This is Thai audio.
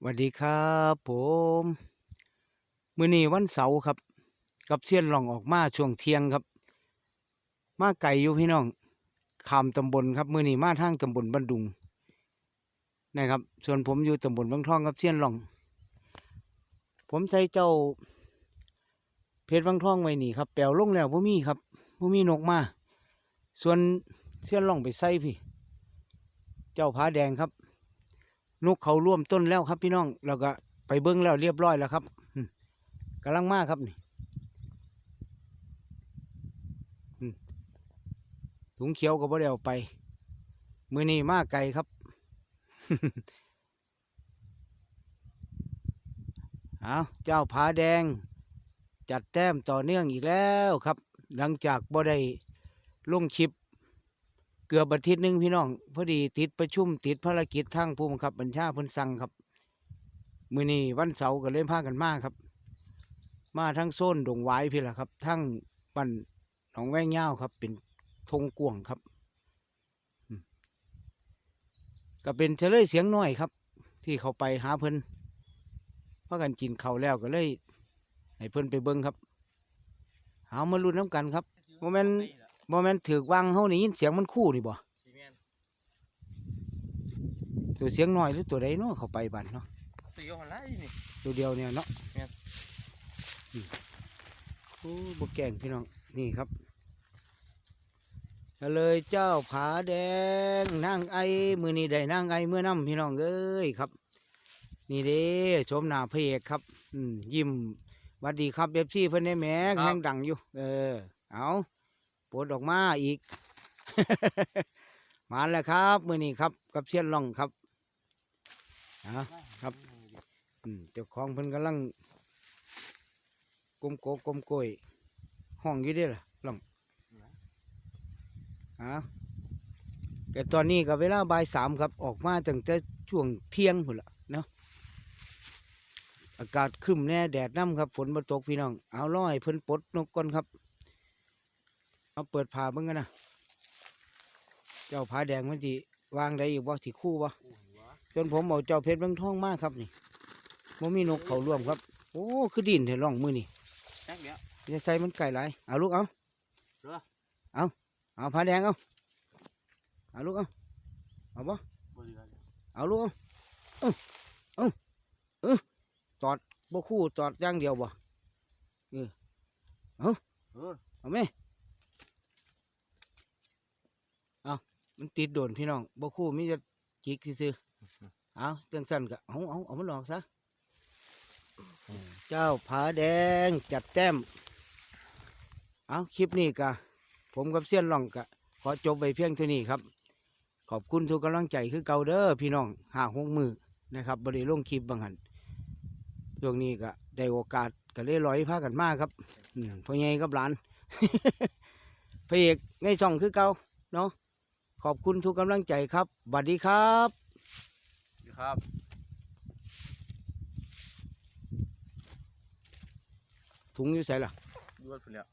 สวัสดีครับผมมื้อนี้วันเสาร์ครับ กับเสี้ยนหล่องออกมาช่วงเที่ยงครับ มาไก่อยู่พี่น้องขามตำบลครับมื้อนี้มาทางตำบลบันดุงนะครับ ส่วนผมอยู่ตำบลบางทองครับเสี้ยนหล่อง ผมใช้เจ้า เพชรบางทองไว้นี่ครับแปลวลงแล้วบ่มีครับบ่มีนกมา ส่วนเสี้ยนหล่องไปใส่พี่ เจ้าผาแดงครับ นกเขาร่วมต้นแล้วครับพี่น้องเราก็ไปเบิ้งแล้วเรียบร้อยแล้วครับกำลังมากครับนี่ถุงเขียวก็บ่ได้เอาไป มือนี้มากไกลครับ เอาเจ้าผาแดง จัดแต้มต่อเนื่องอีกแล้วครับ หลังจากบ่ได้ลงคลิป เกือบอาทิตย์หนึ่งพี่น้องพอดีติดประชุมติดภารกิจทางผู้บังคับบัญชาพนสั่งครับ มือนี้วันเสาร์ก็เลยพากันมาครับ มาทั้งโซนดงหวายพี่ละครับทั้งบ้านหนองแวงเง่าวครับ เป็นธงกวงครับก็เป็นเฉลยเสียงน้อยครับ ที่เขาไปหาเพิ่นพากันกินเขาแล้วก็เลยให้เพิ่นไปเบิ่งครับ หามาลุ้นน้ำกันครับโมเมนต์ บ่แม่นถือกวางเฮานี่ยินเสียงมันคู่นี่บ่ซีเมนต์ตัวเสียงน้อยหรือตัวใดเนาะเข้าไปบัดเนาะตีเอาหันไล่นี่ ตัวเดียวเนี่ยเนาะแม่น อืมโอ้บ่แกล้งพี่น้องนี่ครับก็เลยเจ้าผาแดงนางไอมือนี้ได้นางไอเมื่อน้ำพี่น้องเอ้ยครับ นี่เด้ชมหน้าพระเอกครับ อืมยิ้มหวัดดีครับเบบซี่เพิ่นได้แหมแห้งดังอยู่ เออ เอา ปวดออกมาอีก มาแล้วครับ มือนี้ครับ กับเชียนล่องครับเอาครับเจ้าของเพิ่นกำลังกลมโกกลมโกยห้องอยู่เด้ล่ะล่องฮะแต่ตอนนี้ก็เวลาบ่ายสามครับ ออกมาตั้งแต่ช่วงเที่ยงพุ่นละเนาะอากาศครึ้มแน่แดดน้ำครับ ฝนมาตกพี่น้อง เอาล่อยเพิ่นปลดนกก่อนครับ เอาเปิดผ้าเบิ่งกันนะเจ้าผ้าแดงมันสิวางได้อยู่บ่สิคู่บ่จนผมเอาเจ้าเพชรเบางทองมาครับนี่บ่มีนกเขาร่วมครับ โอ้คือดินเห็นร่องมือนี่แจ็คเดี๋ยวจะใส่มันไก่หลายเอาลูกเอาเหรอเอาเอาผ้าแดงเอาเอาลูกเอาเอาบ่บริการเอาลูกเอาเอาเอาเออตอดบ่คู่ตอดอย่างเดียวบ่เออเอาไหมเอามั นติดโดนพี่น้องบ่คู่มีจะจิกซื่อๆเอาจังสั่นก็เอาเอาเอามันออกซะเจ้าผาแดงจัดแต้ม เอาคลิปนี้กะผมกับเซียนหล่องกะขอจบไปเพียงเท่านี้ครับ ขอบคุณทุกกำลังใจคือเก่าเด้อพี่น้องหาหกมือนะครับบริลงคลิปบางหันช่วงนี้ก็ได้โอกาสก็เลยลอยพากันมาครับอืมพ่อใหญ่กับหลานพระเอกในช่องคือเก่าเนาะ ขอบคุณทุกกำลังใจครับบัดดีครับครับถุงอยู่ใส่ล่ะยวดไปแล้ว